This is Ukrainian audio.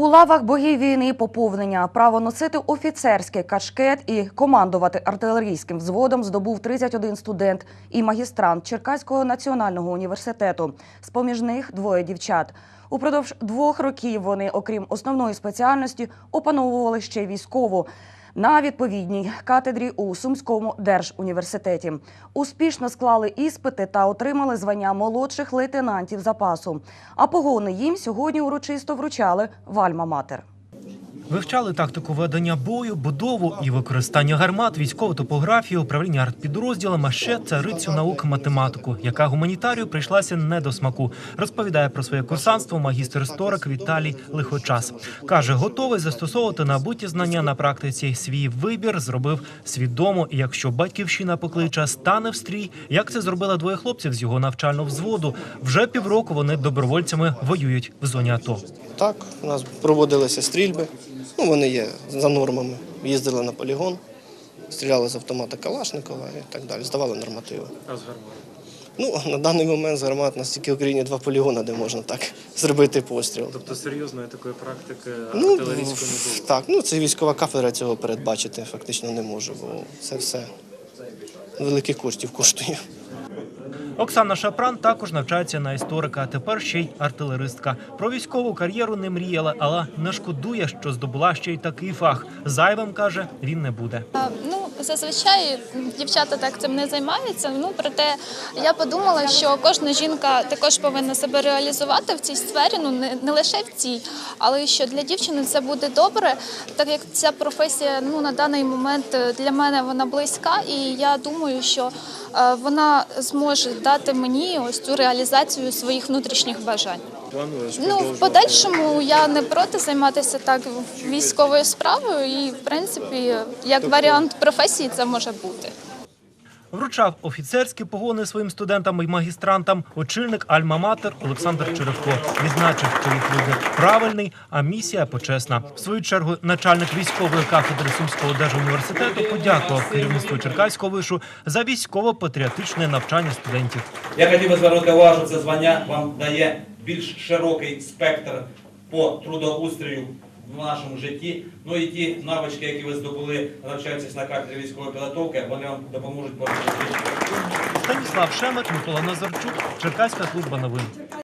У лавах богів війни поповнення право носити офіцерський кашкет і командувати артилерійським взводом здобув 31 студент і магістрант Черкаського національного університету. З поміж них двоє дівчат. Упродовж двох років вони, окрім основної спеціальності, опановували ще військову на відповідній катедрі у Сумському держуніверситеті. Успішно склали іспити та отримали звання молодших лейтенантів запасу. А погони їм сьогодні урочисто вручали в Альма-Матер. Вивчали тактику ведення бою, будову і використання гармат, військову топографію, управління артпідрозділом, а ще царицю наук математику, яка гуманітарію прийшлася не до смаку. Розповідає про своє курсантство магістр історик Віталій Лихочас. каже, готовий застосовувати набуті знання на практиці. Свій вибір зробив свідомо. І якщо батьківщина покличе, стане в стрій, як це зробили двоє хлопців з його навчального взводу. Вже півроку вони добровольцями воюють в зоні АТО. Так, у нас проводилися стрільби. Ну, вони є за нормами. Їздили на полігон, стріляли з автомата Калашникова і так далі, здавали нормативи. А з гармат? Ну, на даний момент з гармат нас тільки в Україні два полігони, де можна так зробити постріл. Тобто серйозної такої практики Ну, артилерійської не було? так, ну це військова кафедра цього передбачити фактично не може, бо це все великих коштів коштує. Оксана Шапран також навчається на історика, а тепер ще й артилеристка. Про військову кар'єру не мріяла, але не шкодує, що здобула ще й такий фах. Зайвим каже, він не буде. Ну, зазвичай дівчата так цим не займаються. Ну, проте я подумала, що кожна жінка також повинна себе реалізувати в цій сфері, ну не, не лише в цій, але що для дівчини це буде добре, так як ця професія ну, на даний момент е, для мене вона близька, і я думаю, що е, вона зможе дати мені ось цю реалізацію своїх внутрішніх бажань. Плануєш Ну, в подальшому я не проти займатися так військовою справою, і в принципі, як варіант професії, це може бути. Вручав офіцерські погони своїм студентам і магістрантам очільник Альма-Матер Олександр Черевко. Відзначив, що їх вибір правильний, а місія почесна. В свою чергу начальник військової кафедри Сумського держуніверситету подякував керівництву Черкаського вишу за військово-патріотичне навчання студентів. Я хотів би звернути увагу, що це звання вам дає більш широкий спектр по трудоустрою в нашому житті. Ну і ті навички, які ви здобули, навчаючись на кафедрі військової підготовки, вони вам допоможуть по. Станіслав Шемет, Микола Назарчук, Черкаська служба новин.